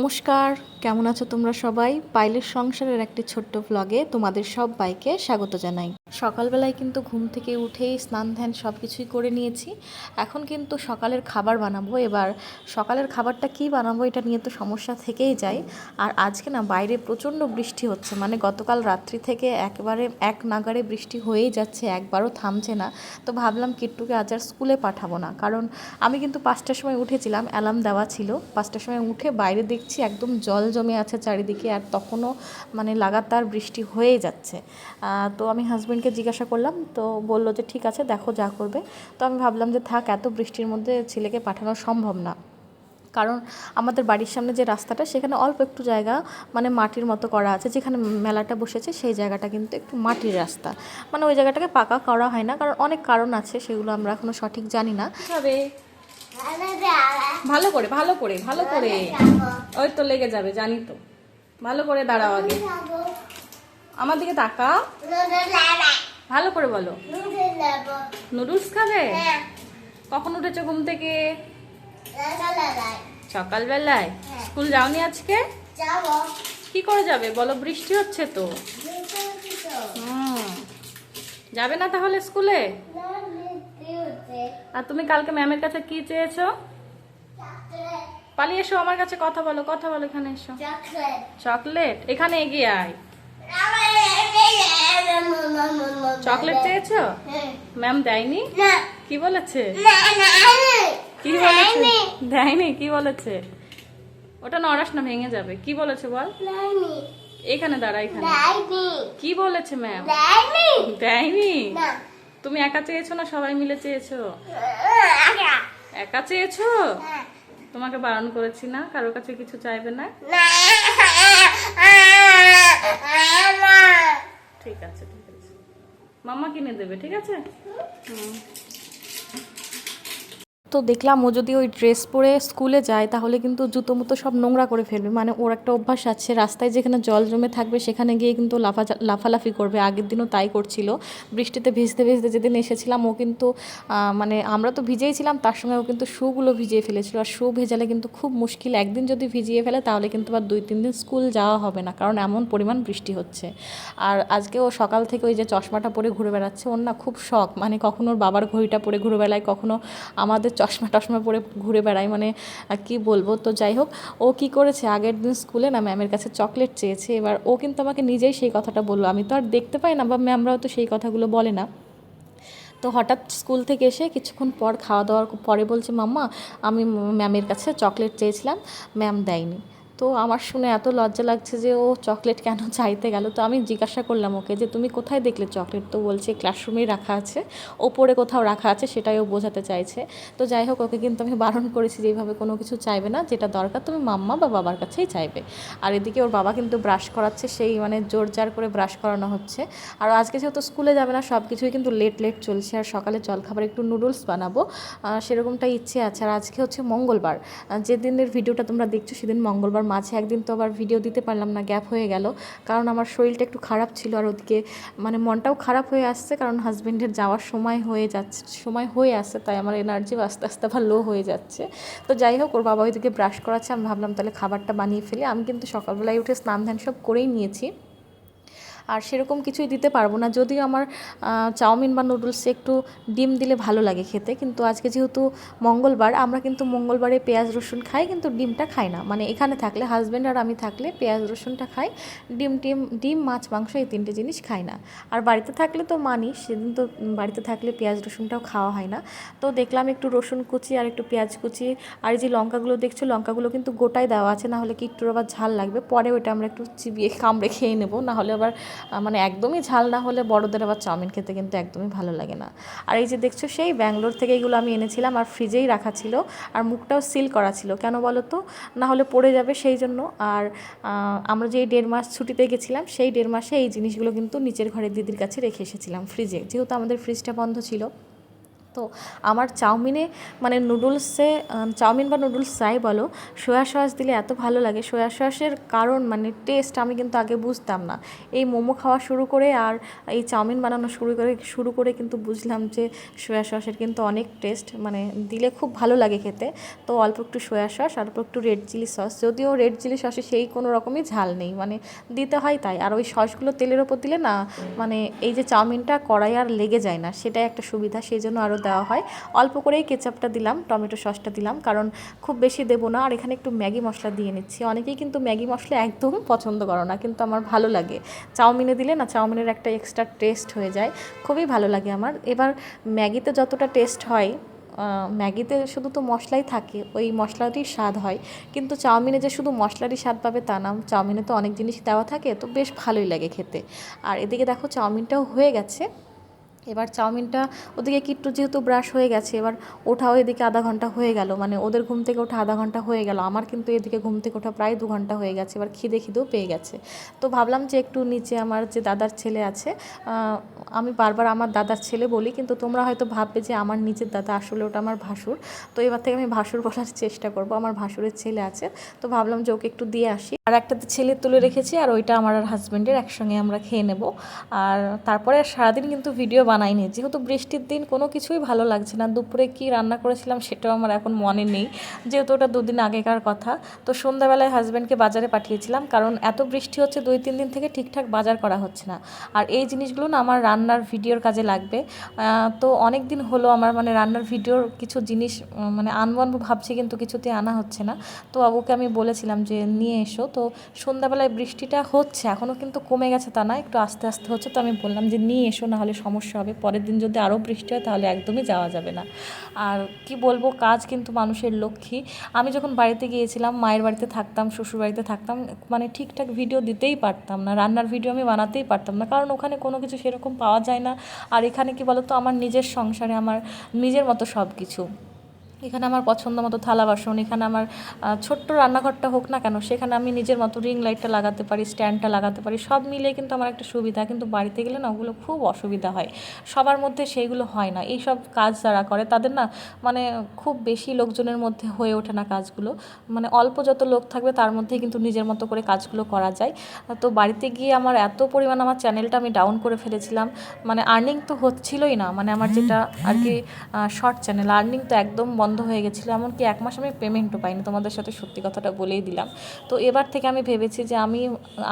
নমস্কার, কেমন আছো তোমরা সবাই? পাইলের সংসারের একটি ছোট্ট ভ্লগে তোমাদের সব বাইকে স্বাগত জানাই। সকালবেলায় কিন্তু ঘুম থেকে উঠেই স্নান, ধ্যান সব কিছুই করে নিয়েছি। এখন কিন্তু সকালের খাবার বানাবো। এবার সকালের খাবারটা কি বানাবো এটা নিয়ে তো সমস্যা থেকেই যায়। আর আজকে না বাইরে প্রচণ্ড বৃষ্টি হচ্ছে। মানে গতকাল রাত্রি থেকে একবারে এক নাগারে বৃষ্টি হয়েই যাচ্ছে, একবারও থামছে না। তো ভাবলাম কিট্টুকে আজ আর স্কুলে পাঠাবো না। কারণ আমি কিন্তু পাঁচটার সময় উঠেছিলাম, অ্যালার্ম দেওয়া ছিল। পাঁচটার সময় উঠে বাইরে দেখছি একদম জল জমে আছে চারিদিকে। আর তখনও মানে লাগাতার বৃষ্টি হয়ে যাচ্ছে। তো আমি হাজব্যান্ডকে জিজ্ঞাসা করলাম, তো বলল যে ঠিক আছে, দেখো যা করবে। তো আমি ভাবলাম যে থাক, এত বৃষ্টির মধ্যে ছেলেকে পাঠানো সম্ভব না। কারণ আমাদের বাড়ির সামনে যে রাস্তাটা, সেখানে অল্প একটু জায়গা মানে মাটির মতো করা আছে, যেখানে মেলাটা বসেছে, সেই জায়গাটা কিন্তু একটু মাটির রাস্তা। মানে ওই জায়গাটাকে পাকা করা হয় না, কারণ অনেক কারণ আছে, সেগুলো আমরা এখনও সঠিক জানি না। তবে ভালো করে ভালো করে ভালো করে। ওই তো লেগে যাবে, জানি তো। ভালো করে দাঁড়াও আগে। আমার দিকে তাকাও। ভালো করে বলো। নুডলস খাবে? কখন উঠেছো ঘুম থেকে? সকালবেলায়। স্কুল যাওনি আজকে? কি করে যাবে? বলো বৃষ্টি হচ্ছে তো। হুম। যাবে না তাহলে স্কুলে? আর তুমি কালকে ম্যামের কাছে কি চেয়েছো? পালিয়ে এসো আমার কাছে কথা বলো কথা বলো এখানে এসো। চকলেট। এখানে এগিয়ে আয়। চকলেট চেয়েছো? ম্যাম দেয়নি? কি বলেছে? কি বলেছে? দেয়নি। কি বলেছে? ওটা নড়াস না ভেঙে যাবে। কি বলেছে বল? এখানে দাঁড়া এখানে। কি বলেছে ম্যাম? দেয়নি। তুমি একা চেয়েছো না সবাই মিলে চেয়েছো? একা। চেয়েছো? তোমাকে বারণ করেছি না? কারোর কাছে কিছু চাইবে না। ঠিক আছে ঠিক আছে। মামা কিনে দেবে ঠিক আছে? হুম। তো দেখলাম ও যদি ওই ড্রেস পরে স্কুলে যায়, তাহলে কিন্তু জুতো মুতো সব নোংরা করে ফেলবে। মানে ওর একটা অভ্যাস আছে, রাস্তায় যেখানে জল জমে থাকবে, সেখানে গিয়ে কিন্তু লাফা লাফালাফি করবে। আগের দিনও তাই করছিল। বৃষ্টিতে ভিজতে ভিজতে যেদিন এসেছিলাম, ও কিন্তু মানে আমরা তো ভিজেই ছিলাম, তার সঙ্গে ও কিন্তু শুগুলো ভিজিয়ে ফেলেছিল। আর শু ভেজালে কিন্তু খুব মুশকিল। একদিন যদি ভিজিয়ে ফেলে, তাহলে কিন্তু আর দুই, তিন দিন স্কুল যাওয়া হবে না, কারণ এমন পরিমাণ বৃষ্টি হচ্ছে। আর আজকে ও সকাল থেকে ওই যে চশমাটা পরে ঘুরে বেড়াচ্ছে, ওর না খুব শখ। মানে কখনো ওর বাবার ঘড়িটা পরে ঘুরে বেড়ায় কখনো আমাদের চশমা টশমা পরে ঘুরে বেড়াই মানে কি বলব? তো যাই হোক, ও কি করেছে? আগের দিন স্কুলে না ম্যামের কাছে চকলেট চেয়েছে, এবার ও কিন্তু আমাকে নিজেই সেই কথাটা বলল। আমি তো আর দেখতে পাই না, বা ম্যামরাও তো সেই কথাগুলো বলে না। তো হঠাৎ স্কুল থেকে এসে কিছুক্ষণ পর খাওয়া দাওয়ার পরে বলছে, মাম্মা, আমি ম্যামের কাছে চকলেট চেয়েছিলাম, ম্যাম দেয়নি। তো আমার শুনে এত লজ্জা লাগছে যে ও চকলেট কেন চাইতে গেল? তো আমি জিজ্ঞাসা করলাম ওকে যে তুমি কোথায় দেখলে চকলেট? তো বলছে ক্লাসরুমেই রাখা আছে। ওপরে কোথাও রাখা আছে সেটাই ও বোঝাতে চাইছে। তো যাই হোক ওকে কিন্তু আমি বারণ করেছি যে এইভাবে কোনো কিছু চাইবে না। যেটা দরকার তুমি মাম্মা বা বাবার কাছেই চাইবে। আর এদিকে ওর বাবা কিন্তু ব্রাশ করাচ্ছে সেই মানে জোর জার করে ব্রাশ করানো হচ্ছে। আর আজকে যেহেতু স্কুলে যাবে না সব কিছুই কিন্তু লেট লেট চলছে। আর সকালে জলখাবার একটু নুডলস বানাবো। আহ, সেরকমটাই ইচ্ছে আছে। আর আজকে হচ্ছে মঙ্গলবার। আহ, যে দিনের ভিডিওটা তোমরা দেখছ সেদিন মঙ্গলবার মাঝে একদিন তো আবার ভিডিও দিতে পারলাম না গ্যাপ হয়ে গেল। কারণ আমার শরীরটা একটু খারাপ ছিল আর ওদিকে মানে মনটাও খারাপ হয়ে আসছে, কারণ হাজব্যান্ডের যাওয়ার সময় হয়ে যাচ্ছে, সময় হয়ে আসছে, তাই আমার এনার্জি আস্তে আস্তে আবার লো হয়ে যাচ্ছে। তো যাই হোক, ওর বাবা ওইদিকে ব্রাশ করাচ্ছে, আমি ভাবলাম তাহলে খাবারটা বানিয়ে ফেলি। আমি কিন্তু সকালবেলায় উঠে স্নান ধ্যান সব করেই নিয়েছি। আর সেরকম কিছুই দিতে পারব না। যদিও আমার চাউমিন বা নুডলসে একটু ডিম দিলে ভালো লাগে খেতে। কিন্তু আজকে যেহেতু মঙ্গলবার, আমরা কিন্তু মঙ্গলবারে পেঁয়াজ, রসুন খাই, কিন্তু ডিমটা খাই না। মানে এখানে থাকলে হাজব্যান্ড আর আমি থাকলে পেঁয়াজ, রসুনটা খাই। ডিম, টিম, ডিম, মাছ, মাংস এই তিনটে জিনিস খাই না। আর বাড়িতে থাকলে তো মানি, সেদিন তো বাড়িতে থাকলে পেঁয়াজ, রসুনটাও খাওয়া হয় না। তো দেখলাম একটু রসুন কুচি আর একটু পেঁয়াজ কুচি। আর যে লঙ্কাগুলো দেখছ, লঙ্কাগুলো কিন্তু গোটাই দেওয়া আছে। না হলে কি একটু আবার ঝাল লাগবে। পরে ওইটা আমরা একটু চিবিয়ে কামড়ে খেয়ে নেব। না হলে আবার মানে একদমই ঝাল না হলে বড়দের আবার চাউমিন খেতে কিন্তু একদমই ভালো লাগে না। আর এই যে দেখছ, সেই ব্যাঙ্গালোর থেকে এগুলো আমি এনেছিলাম আর ফ্রিজেই রাখা ছিল আর মুখটাও সিল করা ছিল। কেন বলো তো? না হলে পড়ে যাবে সেই জন্য। আর আমরা যে দেড় মাস ছুটিতে গেছিলাম, সেই দেড় মাসে এই জিনিসগুলো কিন্তু নিচের ঘরের দিদির কাছে রেখে এসেছিলাম ফ্রিজে। যেহেতু আমাদের ফ্রিজটা বন্ধ ছিল। তো আমার চাউমিনে মানে নুডলসে চাউমিন বা নুডলস যাই বলো সোয়া সস দিলে এত ভালো লাগে। সোয়া সসের কারণ মানে টেস্ট আমি কিন্তু আগে বুঝতাম না। এই মোমো খাওয়া শুরু করে আর এই চাউমিন বানানো শুরু করে শুরু করে কিন্তু বুঝলাম যে সোয়া সসের কিন্তু অনেক টেস্ট মানে দিলে খুব ভালো লাগে খেতে। তো অল্প একটু সোয়া সস অল্প একটু রেড চিলি সস যদিও রেড চিলি সসে সেই কোনো রকমই ঝাল নেই মানে দিতে হয় তাই। আর ওই সসগুলো তেলের ওপর দিলে না মানে এই যে চাউমিনটা কড়াই আর লেগে যায় না, সেটাই একটা সুবিধা। সেই জন্য আরও দেওয়া হয়। অল্প করেই কেচাপটা দিলাম, টমেটো সসটা দিলাম, কারণ খুব বেশি দেবো না। আর এখানে একটু ম্যাগি মশলা দিয়ে নিচ্ছি। অনেকেই কিন্তু ম্যাগি মশলা একদম পছন্দ করো না, কিন্তু আমার ভালো লাগে। চাউমিনে দিলে না, চাউমিনের একটা এক্সট্রা টেস্ট হয়ে যায়। খুবই ভালো লাগে আমার। এবার ম্যাগিতে যতটা টেস্ট হয় ম্যাগিতে শুধু তো মশলাই থাকে, ওই মশলাটির স্বাদ হয়। কিন্তু চাউমিনে যে শুধু মশলারই স্বাদ পাবে তা না। চাউমিনে তো অনেক জিনিস দেওয়া থাকে, তো বেশ ভালোই লাগে খেতে। আর এদিকে দেখো, চাউমিনটাও হয়ে গেছে। এবার চাউমিনটা, ওদিকে কিট্টু যেহেতু ব্রাশ হয়ে গেছে, এবার ওঠাও এদিকে আধা ঘণ্টা হয়ে গেল। মানে ওদের ঘুম থেকে ওঠা আধা ঘণ্টা হয়ে গেল। আমার কিন্তু এদিকে ঘুম থেকে ওঠা প্রায় দু ঘণ্টা হয়ে গেছে। এবার খিদে খিদেও পেয়ে গেছে। তো ভাবলাম যে একটু নিচে আমার যে দাদার ছেলে আছে আমি বারবার আমার দাদার ছেলে বলি, কিন্তু তোমরা হয়তো ভাববে যে আমার নিজের দাদা আসলে ওটা আমার ভাসুর। তো এবার থেকে আমি ভাসুর বলার চেষ্টা করব। আমার ভাসুরের ছেলে আছে। তো ভাবলাম যে ওকে একটু দিয়ে আসি। আর একটা ছেলে তুলে রেখেছি, আর ওইটা আমার আর হাজব্যান্ডের একসঙ্গে আমরা খেয়ে নেব। আর তারপরে সারাদিন কিন্তু ভিডিও বানাইনি। যেহেতু বৃষ্টির দিন কোনো কিছুই ভালো লাগছে না। দুপুরে কি রান্না করেছিলাম সেটাও আমার এখন মনে নেই। যেহেতু ওটা দুদিন আগেকার কথা। তো সন্ধ্যাবেলায় হাজব্যান্ডকে বাজারে পাঠিয়েছিলাম কারণ এত বৃষ্টি হচ্ছে দুই, তিন দিন থেকে ঠিকঠাক বাজার করা হচ্ছে না। আর এই জিনিসগুলো না আমার রান্নার ভিডিওর কাজে লাগবে। তো অনেক দিন হলো আমার মানে রান্নার ভিডিওর কিছু জিনিস মানে আনব ভাবছি কিন্তু কিছুতে আনা হচ্ছে না। তো বাবুকে আমি বলেছিলাম যে, নিয়ে এসো। তো সন্ধ্যাবেলায় বৃষ্টিটা হচ্ছে এখনও কিন্তু কমে গেছে তা না, একটু আস্তে আস্তে হচ্ছে। তো আমি বললাম যে, নিয়ে এসো না হলে সমস্যা হবে। পরের দিন যদি আরও বৃষ্টি হয়, তাহলে একদমই যাওয়া যাবে না। আর কি বলব, কাজ কিন্তু মানুষের লক্ষ্মী। আমি যখন বাড়িতে গিয়েছিলাম, মায়ের বাড়িতে থাকতাম, শ্বশুর বাড়িতে থাকতাম মানে ঠিকঠাক ভিডিও দিতেই পারতাম না। রান্নার ভিডিও আমি বানাতেই পারতাম না, কারণ ওখানে কোনো কিছু সেরকম পাওয়া যায় না। আর এখানে কি বলতো, আমার নিজের সংসারে, আমার নিজের মতো সব কিছু এখানে আমার পছন্দ মতো থালা বাসন এখানে আমার ছোট্ট রান্নাঘরটা হোক না কেন সেখানে আমি নিজের মতো রিং লাইটটা লাগাতে পারি স্ট্যান্ডটা লাগাতে পারি সব মিলে কিন্তু আমার একটা সুবিধা। কিন্তু বাড়িতে গেলে না ওগুলো খুব অসুবিধা হয়। সবার মধ্যে সেইগুলো হয় না। এই সব কাজ যারা করে তাদের না মানে খুব বেশি লোকজনের মধ্যে হয়ে ওঠে না কাজগুলো। মানে অল্প যত লোক থাকবে তার মধ্যেই কিন্তু নিজের মতো করে কাজগুলো করা যায়। তো বাড়িতে গিয়ে আমার এত পরিমাণ আমার চ্যানেলটা আমি ডাউন করে ফেলেছিলাম। মানে আর্নিং তো হচ্ছিলই না। মানে আমার যেটা আর কি শর্ট চ্যানেল আর্নিং তো একদম বন্ধ হয়ে গেছিল, এমনকি এক মাস আমি পেমেন্টও পাইনি, তোমাদের সাথে সত্যি কথাটা বলেই দিলাম। তো এবার থেকে আমি ভেবেছি যে আমি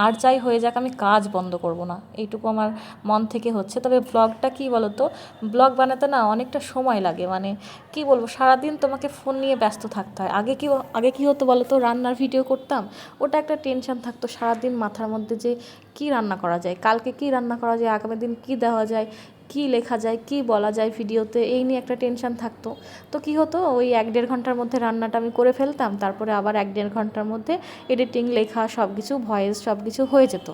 আর যাই হয়ে যাক, আমি কাজ বন্ধ করব না, এইটুকু আমার মন থেকে হচ্ছে। তবে ব্লগটা কি বলো তো ব্লগ বানাতে না অনেকটা সময় লাগে মানে কি বলব, সারাদিন তোমাকে ফোন নিয়ে ব্যস্ত থাকতে হয়। আগে কি আগে কি হতো বলো তো রান্নার ভিডিও করতাম, ওটা একটা টেনশন থাকতো সারাদিন মাথার মধ্যে যে কি রান্না করা যায়, কালকে কি রান্না করা যায়, আগামী দিন কি দেওয়া যায় কি লেখা যায়, কি বলা যায় ভিডিওতে, এই নিয়ে একটা টেনশন থাকতো। তো কি হতো, ওই এক দেড় ঘণ্টার মধ্যে রান্নাটা আমি করে ফেলতাম, তারপরে আবার এক দেড় ঘণ্টার মধ্যে এডিটিং লেখা সব কিছু ভয়েস সব কিছু হয়ে যেত।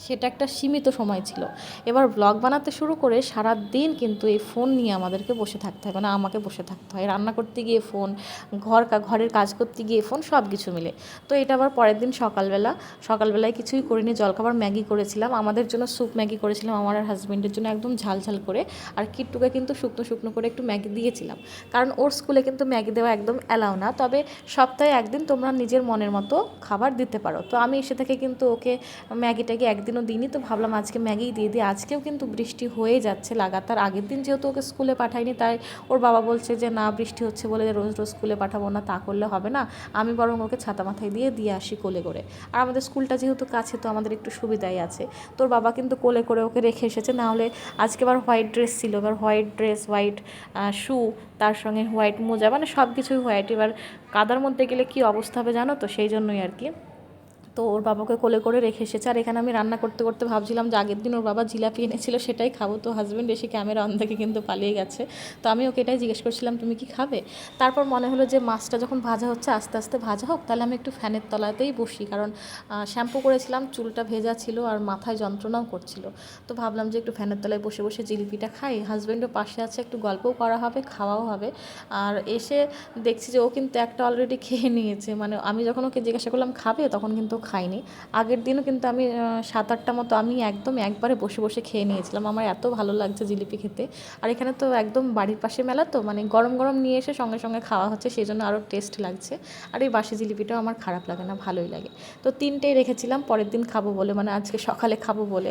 সেটা একটা সীমিত সময় ছিল। এবার ব্লগ বানাতে শুরু করে সারা দিন কিন্তু এই ফোন নিয়ে আমাদেরকে বসে থাকতে হয়। মানে আমাকে বসে থাকতে হয়। রান্না করতে গিয়ে ফোন ঘর ঘরের কাজ করতে গিয়ে ফোন সব কিছু মিলে। তো এটা আবার পরের দিন সকালবেলা। সকালবেলায় কিছুই করিনি। জলখাবার ম্যাগি করেছিলাম। আমাদের জন্য স্যুপ ম্যাগি করেছিলাম। আমার আর হাজব্যান্ডের জন্য একদম ঝাল ঝাল করে। আর কিট্টুকে কিন্তু শুকনো শুকনো করে একটু ম্যাগি দিয়েছিলাম। কারণ ওর স্কুলে কিন্তু ম্যাগি দেওয়া একদম অ্যালাউ না। তবে সপ্তাহে একদিন তোমরা নিজের মনের মতো খাবার দিতে পারো। তো আমি এসে থেকে কিন্তু ওকে ম্যাগি ট্যাগি একদিনও দিইনি, তো ভাবলাম আজকে ম্যাগি দিয়ে দিই। আজকেও কিন্তু বৃষ্টি হয়ে যাচ্ছে লাগাতার। আগের দিন যেহেতু ওকে স্কুলে পাঠাইনি, তাই ওর বাবা বলছে যে, না, বৃষ্টি হচ্ছে বলে রোজ রোজ স্কুলে পাঠাবো না, তা করলে হবে না। আমি বরং ওকে ছাতা মাথায় দিয়ে দিয়ে আসি কোলে করে। আর আমাদের স্কুলটা যেহেতু কাছে, তো আমাদের একটু সুবিধাই আছে। তোর বাবা কিন্তু কোলে করে ওকে রেখে এসেছে নাহলে আজকে আবার হোয়াইট ড্রেস ছিল, এবার হোয়াইট ড্রেস, হোয়াইট শু, তার সঙ্গে হোয়াইট মোজা মানে সব কিছুই হোয়াইট। এবার কাদার মধ্যে গেলে কি অবস্থা হবে জানো তো? সেই জন্যই আর কি। তো ওর বাবাকে কোলে করে রেখে এসেছে। আর এখানে আমি রান্না করতে করতে ভাবছিলাম যে আগের দিন ওর বাবা জিলাপি এনেছিল, সেটাই খাব। তো হাজব্যান্ড এসে ক্যামেরা অন থেকে কিন্তু পালিয়ে গেছে। তো আমি ওকে এটাই জিজ্ঞেস করছিলাম, তুমি কি খাবে? তারপর মনে হলো যে মাছটা যখন ভাজা হচ্ছে, আস্তে আস্তে ভাজা হোক, তাহলে আমি একটু ফ্যানের তলাতেই বসি। কারণ শ্যাম্পু করেছিলাম, চুলটা ভেজা ছিল আর মাথায় যন্ত্রণাও করছিল। তো ভাবলাম যে একটু ফ্যানের তলায় বসে বসে জিলিপিটা খাই। হাজব্যান্ডও পাশে আছে, একটু গল্পও করা হবে, খাওয়াও হবে। আর এসে দেখছি যে ও কিন্তু একটা অলরেডি খেয়ে নিয়েছে। মানে আমি যখন ওকে জিজ্ঞাসা করলাম, খাবে? তখন কিন্তু খাইনি। আগের দিনও কিন্তু আমি সাত আটটা মতো আমি একদম একবারে বসে বসে খেয়ে নিয়েছিলাম। আমার এত ভালো লাগছে জিলিপি খেতে। আর এখানে তো একদম বাড়ির পাশে মেলা তো মানে গরম গরম নিয়ে এসে সঙ্গে সঙ্গে খাওয়া হচ্ছে সেই জন্য আরও টেস্ট লাগছে। আর এই বাসি জিলিপিটাও আমার খারাপ লাগে না, ভালোই লাগে। তো তিনটেই রেখেছিলাম, পরের দিন খাব বলে মানে আজকে সকালে খাব বলে।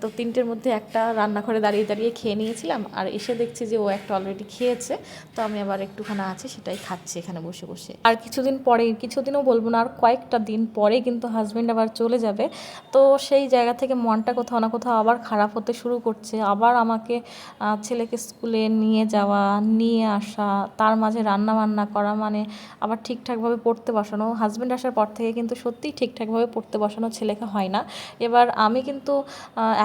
তো তিনটের মধ্যে একটা রান্নাঘরে দাঁড়িয়ে দাঁড়িয়ে খেয়ে নিয়েছিলাম। আর এসে দেখছি যে ও একটা অলরেডি খেয়েছে, তো আমি আবার একটুখানি আছে, সেটাই খাচ্ছি এখানে বসে বসে। আর কিছুদিন পরে কিছুদিনও বলব না, আর কয়েকটা দিন পরে কিন্তু হাজব্যান্ড আবার চলে যাবে। তো সেই জায়গা থেকে মনটা কোথাও না কোথাও আবার খারাপ হতে শুরু করছে। আবার আমাকে ছেলেকে স্কুলে নিয়ে যাওয়া, নিয়ে আসা, তার মাঝে রান্না বান্না করা মানে আবার ঠিকঠাকভাবে পড়তে বসানো। হাজব্যান্ড আসার পর থেকে কিন্তু সত্যিই ঠিকঠাকভাবে পড়তে বসানো ছেলেকে হয় না। এবার আমি কিন্তু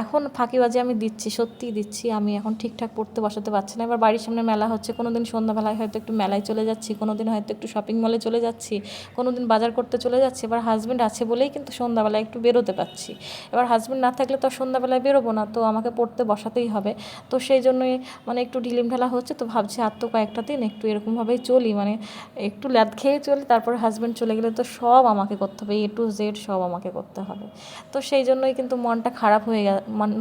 এখন ফাঁকিবাজি আমি দিচ্ছি, সত্যিই দিচ্ছি। আমি এখন ঠিকঠাক পড়তে বসাতে পারছি না। এবার বাড়ির সামনে মেলা হচ্ছে। কোনো দিন সন্ধ্যাবেলায় হয়তো একটু মেলায় চলে যাচ্ছি কোনো দিন হয়তো একটু শপিং মলে চলে যাচ্ছি কোনো দিন বাজার করতে চলে যাচ্ছি। এবার হাজব্যান্ড আছে বলেই কিন্তু সন্ধ্যাবেলায় একটু বেরোতে পারছি। এবার হাজব্যান্ড না থাকলে তো সন্ধ্যাবেলায় বেরোবো না, তো আমাকে পড়তে বসাতেই হবে। তো সেই জন্যই মানে একটু ঢিলিম ঢালা হচ্ছে, তো ভাবছি আর তো কয়েকটা দিন একটু এরকমভাবেই চলি। মানে একটু ল্যাদ খেয়ে চলি, তারপর হাজব্যান্ড চলে গেলে তো সব আমাকে করতে হবে এ টু জেড সব আমাকে করতে হবে। তো সেই জন্যই কিন্তু মনটা খারাপ হয়ে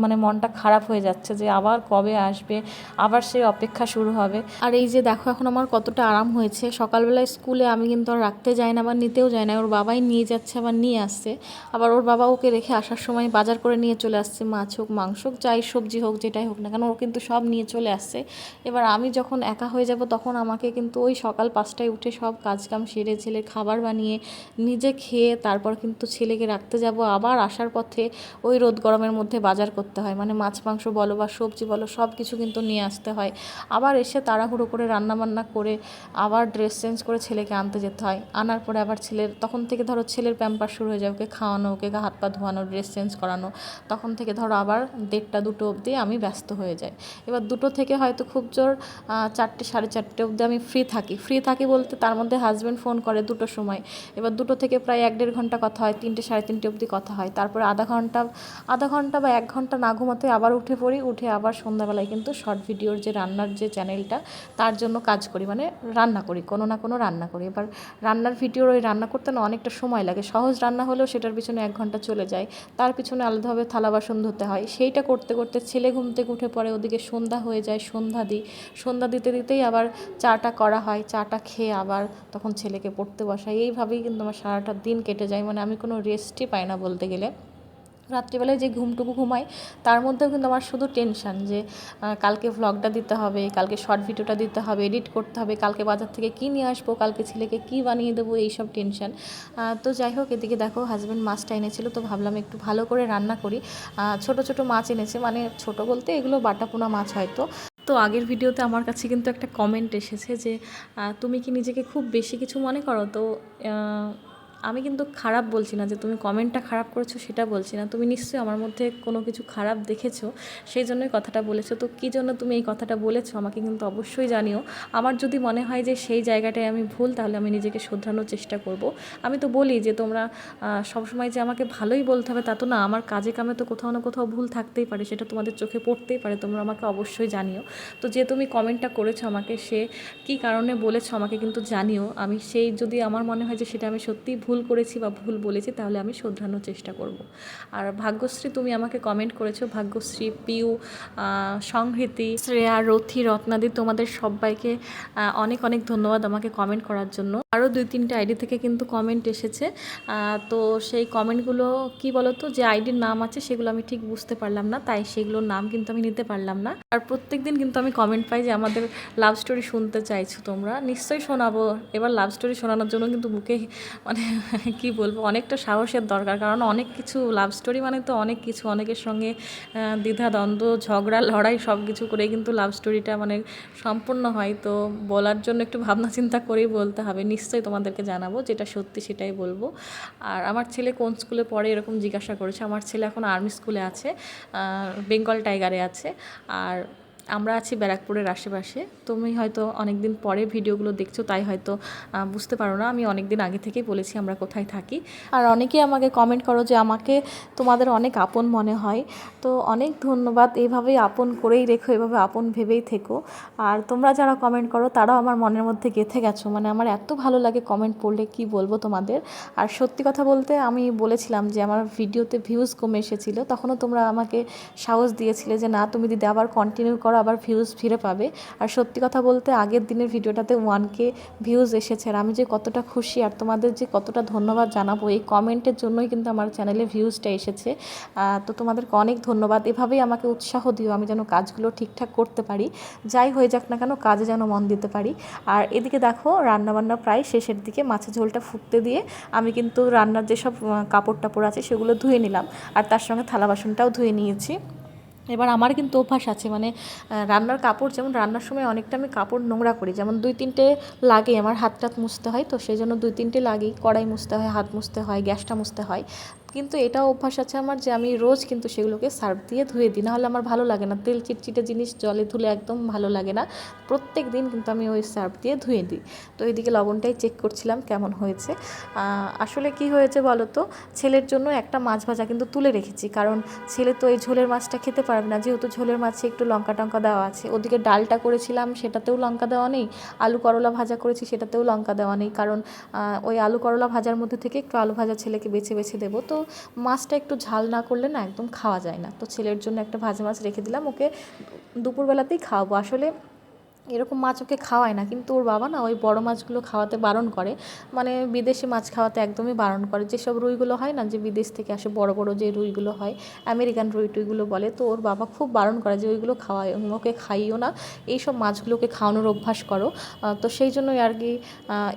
মানে মনটা খারাপ হয়ে যাচ্ছে যে আবার কবে আসবে, আবার সেই অপেক্ষা শুরু হবে। আর এই যে দেখো এখন আমার কতটা আরাম হয়েছে, সকালবেলায় স্কুলে আমি কিন্তু আর রাখতে যাই না আবার নিতেও যাই না, ওর বাবাই নিয়ে যাচ্ছে আবার নিয়ে আসছে। আবার ওর বাবা ওকে রেখে আসার সময় বাজার করে নিয়ে চলে আসছে, মাছ হোক, মাংস হোক, যাই সবজি হোক, যেটাই হোক না কেন, ও কিন্তু সব নিয়ে চলে আসছে। এবার আমি যখন একা হয়ে যাব তখন আমাকে কিন্তু ওই সকাল পাঁচটায় উঠে সব কাজকাম সেরে ছেলের খাবার বানিয়ে নিজে খেয়ে তারপর কিন্তু ছেলেকে রাখতে যাব। আবার আসার পথে ওই রোদ গরমের মধ্যে বাজার করতে হয়। মানে মাছ, মাংস বলো বা সবজি বলো, সব কিছু কিন্তু নিয়ে আসতে হয়। আবার এসে তাড়াহুড়ো করে রান্না বান্না করে আবার ড্রেস চেঞ্জ করে ছেলেকে আনতে যেতে হয়। আনার পরে আবার ছেলের, তখন থেকে ধরো ছেলের প্যাম্পার শুরু হয়ে যায় ওকে খাওয়ানো, ওকে হাত পা ধোয়ানো ড্রেস চেঞ্জ করানো, তখন থেকে ধরো আবার দেড়টা, দুটো অবধি আমি ব্যস্ত হয়ে যাই। এবার দুটো থেকে হয়তো খুব জোর চারটে, সাড়ে চারটে অবধি আমি ফ্রি থাকি। ফ্রি থাকি বলতে তার মধ্যে হাজব্যান্ড ফোন করে দুটোর সময়। এবার দুটো থেকে প্রায় এক দেড় ঘণ্টা কথা হয়, তিনটে, সাড়ে তিনটে অবধি কথা হয়। তারপরে আধা ঘণ্টা আধা ঘণ্টা বা এক ঘণ্টা না ঘুমাতে আবার উঠে পড়ি, উঠে আবার সন্ধ্যাবেলায় কিন্তু শর্ট ভিডিওর যে রান্নার যে চ্যানেলটা তার জন্য কাজ করি। মানে রান্না করি, কোনো না কোনো রান্না করি। এবার রান্নার ভিডিওর ওই রান্না করতে না অনেকটা সময় লাগে। সহজ রান্না হলেও সেটার পিছনে এক ঘণ্টা চলে যায়। তার পিছনে আলাদাভাবে থালা বাসন ধুতে হয়। সেইটা করতে করতে ছেলে ঘুম থেকে উঠে পড়ে, ওদিকে সন্ধ্যা হয়ে যায়, সন্ধ্যা দিই। সন্ধ্যা দিতে দিতেই আবার চাটা করা হয়, চাটা খেয়ে আবার তখন ছেলেকে পড়তে বসাই। এইভাবেই কিন্তু আমার সারাটা দিন কেটে যায়। মানে আমি কোনো রেস্টই পাই না বলতে গেলে। রাত্রিবেলায় যে ঘুমটুকু ঘুমাই, তার মধ্যেও কিন্তু আমার শুধু টেনশান যে কালকে ভ্লগটা দিতে হবে, কালকে শর্ট ভিডিওটা দিতে হবে এডিট করতে হবে, কালকে বাজার থেকে কী নিয়ে আসব, কালকে ছেলেকে কী বানিয়ে দেবো, এইসব টেনশান তো যাই হোক, এদিকে দেখো হাজব্যান্ড মাছটা এনেছিল, তো ভাবলাম একটু ভালো করে রান্না করি। ছোট ছোট মাছ এনেছে মানে ছোট বলতে এগুলো বাটাপোনা মাছ হয়তো। তো আগের ভিডিওতে আমার কাছে কিন্তু একটা কমেন্ট এসেছে যে তুমি কি নিজেকে খুব বেশি কিছু মনে করো? তো আমি কিন্তু খারাপ বলছি না যে তুমি কমেন্টটা খারাপ করেছ সেটা বলছি না। তুমি নিশ্চয়ই আমার মধ্যে কোনো কিছু খারাপ দেখেছ, সেই জন্যই কথাটা বলেছ। তো কী জন্য তুমি এই কথাটা বলেছ আমাকে কিন্তু অবশ্যই জানিও। আমার যদি মনে হয় যে সেই জায়গাটায় আমি ভুল, তাহলে আমি নিজেকে শোধরানোর চেষ্টা করব। আমি তো বলি যে তোমরা সবসময় যে আমাকে ভালোই বলতে হবে তা তো না। আমার কাজে কামে তো কোথাও না কোথাও ভুল থাকতেই পারে, সেটা তোমাদের চোখে পড়তেই পারে, তোমরা আমাকে অবশ্যই জানিও। তো যে তুমি কমেন্টটা করেছ আমাকে, সে কী কারণে বলেছ আমাকে কিন্তু জানিও। আমি সেই যদি আমার মনে হয় যে সেটা আমি সত্যিই ভুল করেছি বা ভুল বলেছি, তাহলে আমি শোধরানোর চেষ্টা করব। আর ভাগ্যশ্রী, তুমি আমাকে কমেন্ট করেছ, ভাগ্যশ্রী, পিউ সংহৃতি, শ্রেয়া, রথি, রত্নাদি, তোমাদের সবাইকে অনেক অনেক ধন্যবাদ আমাকে কমেন্ট করার জন্য। আরও দুই তিনটে আইডি থেকে কিন্তু কমেন্ট এসেছে। তো সেই কমেন্টগুলো কি বলতো, যে আইডির নাম আছে, সেগুলো আমি ঠিক বুঝতে পারলাম না, তাই সেগুলোর নাম কিন্তু আমি নিতে পারলাম না। আর প্রত্যেক দিন কিন্তু আমি কমেন্ট পাই যে, আমাদের লাভ স্টোরি শুনতে চাইছো তোমরা। নিশ্চয়ই শোনাবো। এবার লাভ স্টোরি শোনানোর জন্য কিন্তু বুকে মানে কি বলব, অনেকটা সাহসের দরকার। কারণ অনেক কিছু লাভ স্টোরি মানে তো অনেক কিছু, অনেকের সঙ্গে দ্বিধা, দ্বন্দ্ব, ঝগড়া, লড়াই সব কিছু করে কিন্তু লাভ স্টোরিটা মানে সম্পূর্ণ হয়। তো বলার জন্য একটু ভাবনা চিন্তা করেই বলতে হবে। নিশ্চয়ই তোমাদেরকে জানাব যেটা সত্যি সেটাই বলব। আর আমার ছেলে কোন স্কুলে পড়ে এরকম জিজ্ঞাসা করেছে। আমার ছেলে এখন আর্মি স্কুলে আছে বেঙ্গল টাইগারে আছে। আর আমরা আছি ব্যারাকপুরের আশেপাশে। তুমি হয়তো অনেক দিন পরে ভিডিওগুলো দেখছ, তাই হয়তো বুঝতে পারো না। আমি অনেক দিন আগে থেকেই বলেছি আমরা কোথায় থাকি। আর অনেকেই আমাকে কমেন্ট করো যে আমাকে তোমাদের অনেক আপন মনে হয়। তো অনেক ধন্যবাদ। এইভাবেই আপন করেই রেখো, এভাবে আপন ভেবেই থেকো। আর তোমরা যারা কমেন্ট করো, তারাও আমার মনের মধ্যে গেঁথে গেছো। মানে আমার এত ভালো লাগে কমেন্ট পড়লে কি বলব তোমাদের? আর সত্যি কথা বলতে আমি বলেছিলাম যে আমার ভিডিওতে ভিউজ কমে এসেছিল। তখনও তোমরা আমাকে সাহস দিয়েছিলে যে না, তুমি দিদি আবার কন্টিনিউ করো আবার ভিউজ ফিরে পাবে। আর সত্যি কথা বলতে, আগের দিনের ভিডিওটাতে ওয়ান কে ভিউজ এসেছে। আর আমি যে কতটা খুশি আর তোমাদের যে কতটা ধন্যবাদ জানাব, এই কমেন্টের জন্যই কিন্তু আমার চ্যানেলে ভিউজটা এসেছে। তো তোমাদেরকে অনেক ধন্যবাদ। এভাবেই আমাকে উৎসাহ দিও, আমি যেন কাজগুলো ঠিকঠাক করতে পারি। যাই হয়ে যাক না কেন, কাজে যেন মন দিতে পারি। আর এদিকে দেখো, রান্নাবান্না প্রায় শেষের দিকে, মাছের ঝোলটা ফুটতে দিয়ে আমি কিন্তু রান্নার যেসব কাপড় টাপড় আছে, সেগুলো ধুয়ে নিলাম। আর তার সঙ্গে থালা বাসনটাও ধুয়ে নিয়েছি। এবার আমার কিন্তু অভ্যাস আছে মানে রান্নার কাপড় যেমন রান্নার সময় অনেকটা আমি কাপড় নোংরা করি, যেমন দুই তিনটে লাগে, আমার হাত টাত মুছতে হয়, তো সেই জন্য দুই তিনটে লাগেই, কড়াই মুছতে হয়, হাত মুছতে হয়, গ্যাসটা মুছতে হয়। কিন্তু এটাও অভ্যাস আছে আমার যে আমি রোজ কিন্তু সেগুলোকে সার্ফ দিয়ে ধুয়ে দিই। নাহলে আমার ভালো লাগে না। তেল চিটচিটে জিনিস জলে ধুলে একদম ভালো লাগে না। প্রত্যেক দিন কিন্তু আমি ওই সার্ফ দিয়ে ধুয়ে দিই। তো এইদিকে লবণটাই চেক করছিলাম কেমন হয়েছে। আসলে কি হয়েছে বলো তো ছেলের জন্য একটা মাছ ভাজা কিন্তু তুলে রেখেছি। কারণ ছেলে তো এই ঝোলের মাছটা খেতে পারবে না। যেহেতু ঝোলের মাছে একটু লঙ্কা টঙ্কা দেওয়া আছে। ওদিকে ডালটা করেছিলাম, সেটাতেও লঙ্কা দেওয়া নেই। আলু করলা ভাজা করেছি, সেটাতেও লঙ্কা দেওয়া নেই। কারণ ওই আলু করলা ভাজার মধ্যে থেকে একটু আলু ভাজা ছেলেকে বেছে বেছে দেবো। তো মাছটা একটু ঝাল না করলে না একদম খাওয়া যায় না। তো ছেলের জন্য একটা ভাজা মাছ রেখে দিলাম, ওকে দুপুরবেলাতেই খাওয়াবো। আসলে এরকম মাছ ওকে খাওয়ায় না, কিন্তু ওর বাবা না ওই বড় মাছগুলো খাওয়াতে বারণ করে। মানে বিদেশি মাছ খাওয়াতে একদমই বারণ করে। যেসব রুইগুলো হয় না, যে বিদেশ থেকে আসে বড় বড় যে রুইগুলো হয়, আমেরিকান রুই টুইগুলো বলে, তো ওর বাবা খুব বারণ করে যে ওইগুলো খাওয়ায় ওকে খাইও না। এই সব মাছগুলোকে খাওয়ানোর অভ্যাস করো। তো সেই জন্যই আর কি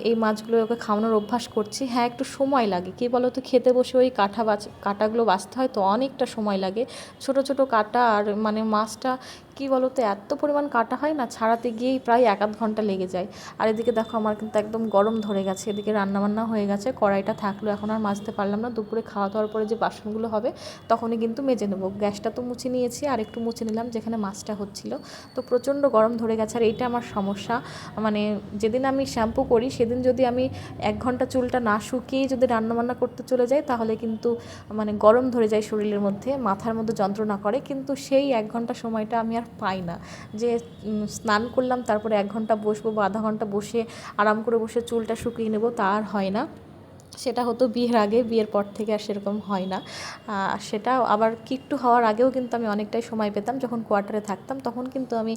এই মাছগুলো ওকে খাওয়ানোর অভ্যাস করছি। হ্যাঁ একটু সময় লাগে। কী বলো তো খেতে বসে ওই কাঁটা বাছ, কাঁটাগুলো বাঁচতে হয়, তো অনেকটা সময় লাগে। ছোট ছোট কাঁটা আর মানে মাছটা কী বলো তো এত পরিমাণ কাটা হয় না, ছাড়াতে গিয়েই প্রায় এক আধ ঘণ্টা লেগে যায়। আর এদিকে দেখো আমার কিন্তু একদম গরম ধরে গেছে, এদিকে রান্নাবান্না হয়ে গেছে, কড়াইটা থাকল, এখন আর মাজতে পারলাম না, দুপুরে খাওয়া দাওয়ার পরে যে বাসনগুলো হবে, তখনই কিন্তু মেজে নেব। গ্যাসটা তো মুছে নিয়েছি, আর একটু মুছে নিলাম যেখানে মাছটা হচ্ছিল। তো প্রচণ্ড গরম ধরে গেছে, আর এইটা আমার সমস্যা। মানে যেদিন আমি শ্যাম্পু করি, সেদিন যদি আমি এক ঘণ্টা চুলটা না শুকিয়েই যদি রান্নাবান্না করতে চলে যাই, তাহলে কিন্তু মানে গরম ধরে যায় শরীরের মধ্যে, মাথার মধ্যে যন্ত্রণা করে। কিন্তু সেই এক ঘণ্টা সময়টা আমি আর পাই না। যে স্নান করলাম, তারপরে এক ঘণ্টা বসবো বা আধা ঘণ্টা বসে আরাম করে বসে চুলটা শুকিয়ে নেব, তা আর হয় না। সেটা হতো বিয়ের আগে, বিয়ের পর থেকে আর সেরকম হয় না। সেটা আবার কিট্টু হওয়ার আগেও কিন্তু আমি অনেকটাই সময় পেতাম। যখন কোয়ার্টারে থাকতাম তখন কিন্তু আমি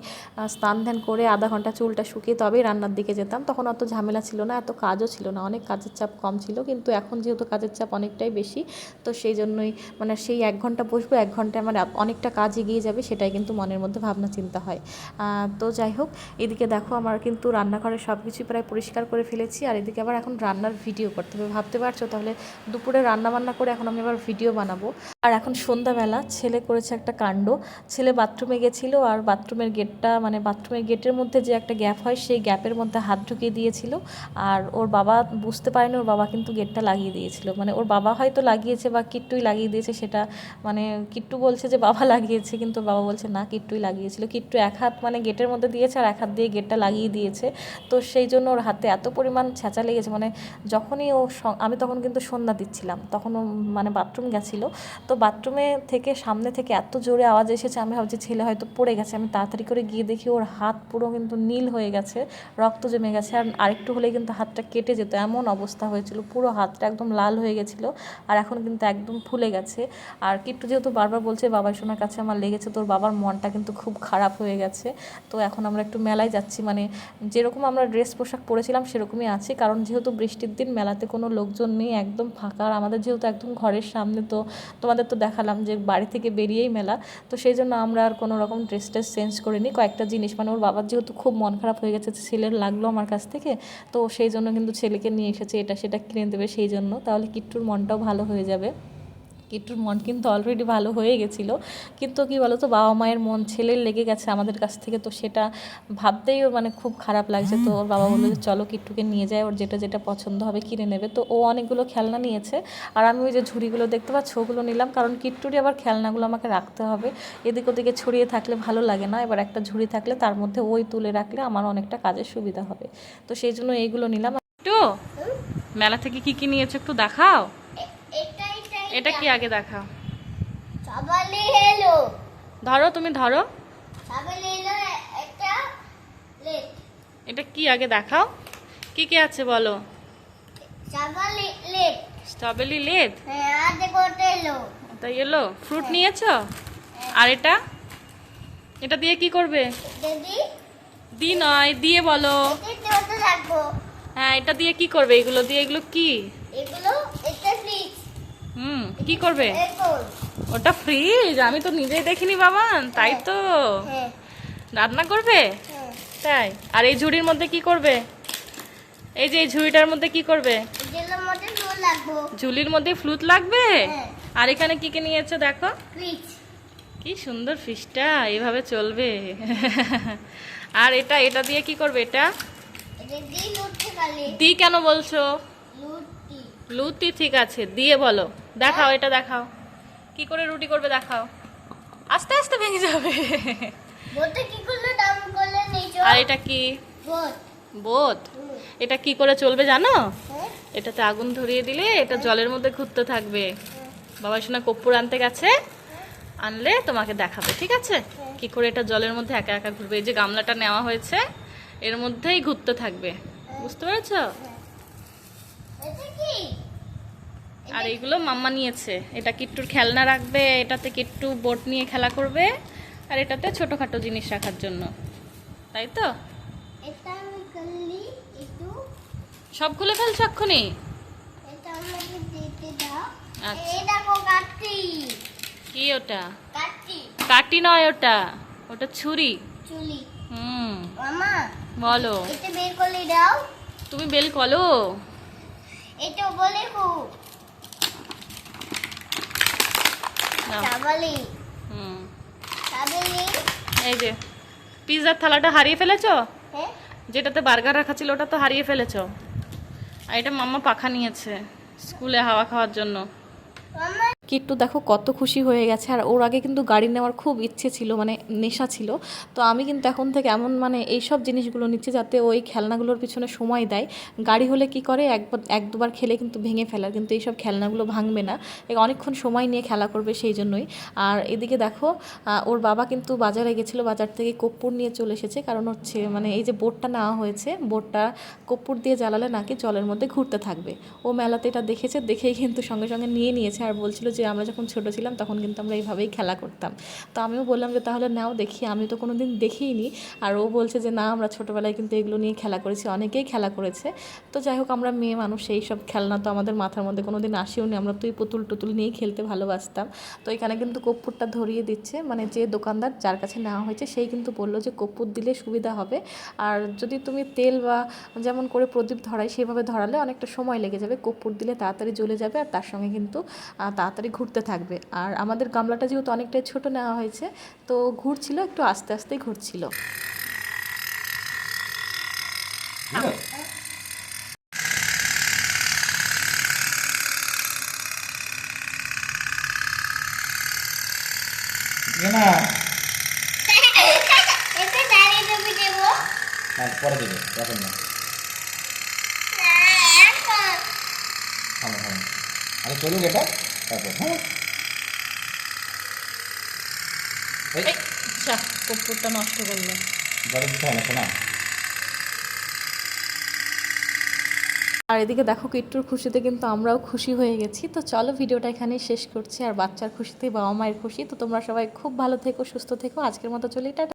স্নান ধ্যান করে আধা ঘণ্টা চুলটা শুকিয়ে তবেই রান্নার দিকে যেতাম। তখন অত ঝামেলা ছিল না, এত কাজও ছিল না। অনেক কাজের চাপ কম ছিল। কিন্তু এখন যেহেতু কাজের চাপ অনেকটাই বেশি, তো সেই জন্যই মানে সেই এক ঘণ্টা বসবো, এক ঘন্টায় আমার অনেকটা কাজ এগিয়ে যাবে সেটাই কিন্তু মনের মধ্যে ভাবনা, চিন্তা হয়। তো যাই হোক, এদিকে দেখো আমার কিন্তু রান্নাঘরের সব কিছুই প্রায় পরিষ্কার করে ফেলেছি। আর এদিকে আবার এখন রান্নার ভিডিও করতে হবে। ভাবতে পারছ? তাহলে দুপুরে রান্না বান্না করে এখন আমি আবার ভিডিও বানাবো। আর এখন সন্ধ্যাবেলা ছেলে করেছে একটা কাণ্ড। ছেলে বাথরুমে গেছিল আর বাথরুমের গেটটা মানে বাথরুমের গেটের মধ্যে যে একটা গ্যাপ হয়, সেই গ্যাপের মধ্যে হাত ঢুকিয়ে দিয়েছিল। আর ওর বাবা বুঝতে পারেনি, ওর বাবা কিন্তু গেটটা লাগিয়ে দিয়েছিল। মানে ওর বাবা হয়তো লাগিয়েছে বা কিট্টুই লাগিয়ে দিয়েছে সেটা মানে কিট্টু বলছে যে বাবা লাগিয়েছে, কিন্তু বাবা বলছে, না, কিট্টুই লাগিয়েছিল। কিট্টু এক হাত মানে গেটের মধ্যে দিয়েছে আর এক হাত দিয়ে গেটটা লাগিয়ে দিয়েছে। তো সেই জন্য ওর হাতে এত পরিমাণ ছ্যাঁচা লেগেছে। মানে যখনই ও আমি তখন কিন্তু সন্ধ্যা দিচ্ছিলাম। তখন মানে বাথরুম গেছিল। তো বাথরুমে থেকে সামনে থেকে এত জোরে আওয়াজ এসেছে, আমি ভাবছি ছেলে হয়তো পড়ে গেছে। আমি তাড়াতাড়ি করে গিয়ে দেখি ওর হাত পুরো কিন্তু নীল হয়ে গেছে, রক্ত জমে গেছে। আর আরেকটু হলেই কিন্তু হাতটা কেটে যেত, এমন অবস্থা হয়েছিল। পুরো হাতটা একদম লাল হয়ে গেছিল আর এখন কিন্তু একদম ফুলে গেছে। আর কিট্টু যেহেতু বারবার বলছে, বাবা, সোনার কাছে আমার লেগেছে, তোর বাবার মনটা কিন্তু খুব খারাপ হয়ে গেছে। তো এখন আমরা একটু মেলায় যাচ্ছি। মানে যেরকম আমরা ড্রেস পোশাক পরেছিলাম, সেরকমই আছি। কারণ যেহেতু বৃষ্টির দিন মেলাতে কোনো লোকজন নেই, একদম ফাঁকা। আর আমাদের যেহেতু একদম ঘরের সামনে, তো তোমাদের তো দেখালাম যে বাড়ি থেকে বেরিয়েই মেলা। তো সেই জন্য আমরা আর কোনো রকম ড্রেস ট্রেস চেঞ্জ করিনি। কয়েকটা জিনিস মানে ওর বাবার যেহেতু খুব মন খারাপ হয়ে গেছে ছেলের লাগল আমার কাছ থেকে। তো সেই জন্য কিন্তু ছেলেকে নিয়ে এসেছে, এটা সেটা কিনে দেবে সেই জন্য। তাহলে কিট্টুর মনটাও ভালো হয়ে যাবে। কিট্টুর মন কিন্তু অলরেডি ভালো হয়ে গেছিল। কিন্তু কি বলতো বাবা মায়ের মন ছেলের লেগে গেছে আমাদের কাছ থেকে তো সেটা ভাবতেই ওর মানে খুব খারাপ লাগছে। তো ওর বাবা বলল যে চলো কিট্টুকে নিয়ে যায় ওর যেটা যেটা পছন্দ হবে কিনে নেবে। তো ও অনেকগুলো খেলনা নিয়েছে। আর আমি ওই যে ঝুড়িগুলো দেখতে পাচ্ছি ওগুলো নিলাম। কারণ কিট্টুরই আবার খেলনাগুলো আমাকে রাখতে হবে। এদিক ওদিকে ছড়িয়ে থাকলে ভালো লাগে না এবার একটা ঝুড়ি থাকলে তার মধ্যে ওই তুলে রাখলে আমার অনেকটা কাজের সুবিধা হবে। তো সেই জন্য এইগুলো নিলাম। একটু মেলা থেকে কি কি নিয়েছো একটু দেখাও। এটা এটা কি আগে দেখাও সবালি হেলো ধরো তুমি ধরো। সবালি হেলো একটা লেট এটা কি আগে দেখাও? কি কি আছে বলো? সবালি লেট স্ট্রবেরি লেদ হ্যাঁ আদে কোটে এলো। তাই এলো? ফ্রুট নিয়েছো? আর এটা? এটা দিয়ে কি করবে? দিদি দি নয় দিয়ে বলো। এটা তো রাখব। হ্যাঁ এটা দিয়ে কি করবে? এগুলো দিয়ে এগুলো কি? এগুলো হুম কি করবে? ওটা ফ্রিজ আমি তো নিজেই দেখিনি বাবান তাই তো। হ্যাঁ। রান্না করবে? হ্যাঁ। তাই। আর এই ঝুড়ির মধ্যে কি করবে? এই যে এই ঝুড়িটার মধ্যে কি করবে? ঝুলির মধ্যে ফ্লুট লাগবে? হ্যাঁ। আর এখানে কি কি নিয়েছো দেখো? কি সুন্দর ফিশটা এইভাবে চলবে। আর এটা এটা দিয়ে কি করবে এটা? দি কেন বলছো? লুতি ঠিক আছে দিয়ে বলো। দেখাও এটা দেখাও। কি করে রুটি করবে দেখাও। আস্তে আস্তে ভেঙে যাবে। আর এটা কি? বোধ এটা কি করে চলবে জানো? হ্যাঁ। এটাতে আগুন ধরিয়ে দিলে এটা জলের মধ্যে ঘুরতে থাকবে। বাবা শোনা কর্পূর আনতে গেছে। আনলে তোমাকে দেখাবে ঠিক আছে? কি করে এটা জলের মধ্যে একা একা ঘুরবে? এই যে গামলাটা নেওয়া হয়েছে এর মধ্যেই ঘুরতে থাকবে। বুঝতে পেরেছ এটা কি আর এইগুলো মাম্মা নিয়েছে। এটা কিট্টুর খেলনা রাখবে এটাতে কিট্টু বোট নিয়ে খেলা করবে আর এটাতে ছোটোখাটো জিনিস রাখার জন্য। তাই তো? সব খুলে ফেলছো এক্ষুনি? আচ্ছা। কি ওটা? কাটি নয় ওটা ওটা ছুরি। হুম। মামা বলো। তুমি বেল কলো এটা বলে নাও। চাবালি হুম চাবালি এই যে পিৎজার থালাটা হারিয়ে ফেলেছো? হ্যাঁ। যেটাতে বার্গার রাখা ছিল ওটা তো হারিয়ে ফেলেছো। আর এটা মাম্মা পাখা নিয়েছে স্কুলে হাওয়া খাওয়ার জন্য। কিট্টু দেখো কত খুশি হয়ে গেছে। আর ওর আগে কিন্তু গাড়ি নেওয়ার খুব ইচ্ছে ছিল মানে নেশা ছিল। তো আমি কিন্তু এখন থেকে এমন মানে এই সব জিনিসগুলো নিচ্ছি যাতে ওই খেলনাগুলোর পিছনে সময় দেয়। গাড়ি হলে কি করে? একবার এক দুবার খেলে কিন্তু ভেঙে ফেলার কিন্তু এইসব খেলনাগুলো ভাঙবে না। অনেকক্ষণ সময় নিয়ে খেলা করবে সেই জন্যই। আর এদিকে দেখো ওর বাবা কিন্তু বাজারে গেছিল, বাজার থেকে কর্পূর নিয়ে চলে এসেছে। কারণ হচ্ছে মানে এই যে বোটটা নেওয়া হয়েছে, বোটটা কর্পূর দিয়ে জ্বালালে নাকি জলের মধ্যে ঘুরতে থাকবে। ও মেলাতে এটা দেখেছে, দেখেই কিন্তু সঙ্গে সঙ্গে নিয়ে নিয়েছে। আর বলছিল যে আমরা যখন ছোট ছিলাম তখন কিন্তু আমরা এইভাবেই খেলা করতাম। তো আমিও বললাম যে, তাহলে নাও দেখি। আমি তো কোনো দিন দেখিইনি আর ও বলছে যে, না, আমরা ছোটোবেলায় কিন্তু এগুলো নিয়ে খেলা করেছি, অনেকেই খেলা করেছে। তো যাই হোক, আমরা মেয়ে মানুষ, এই সব খেলনা তো আমাদের মাথার মধ্যে কোনো দিন আসেও নি। আমরা তুই পুতুল টুতুল নিয়ে খেলতে ভালোবাসতাম। তো এখানে কিন্তু কর্পূরটা ধরিয়ে দিচ্ছে। মানে যে দোকানদার যার কাছে নেওয়া হয়েছে, সেই কিন্তু বলল যে কর্পূর দিলে সুবিধা হবে। আর যদি তুমি তেল বা যেমন করে প্রদীপ ধরাই সেভাবে ধরালে অনেকটা সময় লেগে যাবে। কর্পূর দিলে তাড়াতাড়ি জ্বলে যাবে। আর তার সঙ্গে কিন্তু তাড়াতাড়ি ঘুরতে থাকবে। আর আমাদের গামলাটা যেহেতু অনেকটাই ছোট নেওয়া হয়েছে, তো ঘুরছিল, একটু আস্তে আস্তেই ঘুরছিল। হ্যাঁ পরে এটা। তারপর হ্যাঁ এই। আচ্ছা কর্পূরটা নষ্ট করল। জলে দিতে হয় না? শোনা আর এদিকে দেখো কিট্টুর খুশিতে কিন্তু আমরাও খুশি হয়ে গেছি। তো চলো ভিডিওটা এখানেই শেষ করছি। আর বাচ্চার খুশিতে বাবা মায়ের খুশি। তো তোমরা সবাই খুব ভালো থেকো সুস্থ থেকো। আজকের মতো চলি টাটা।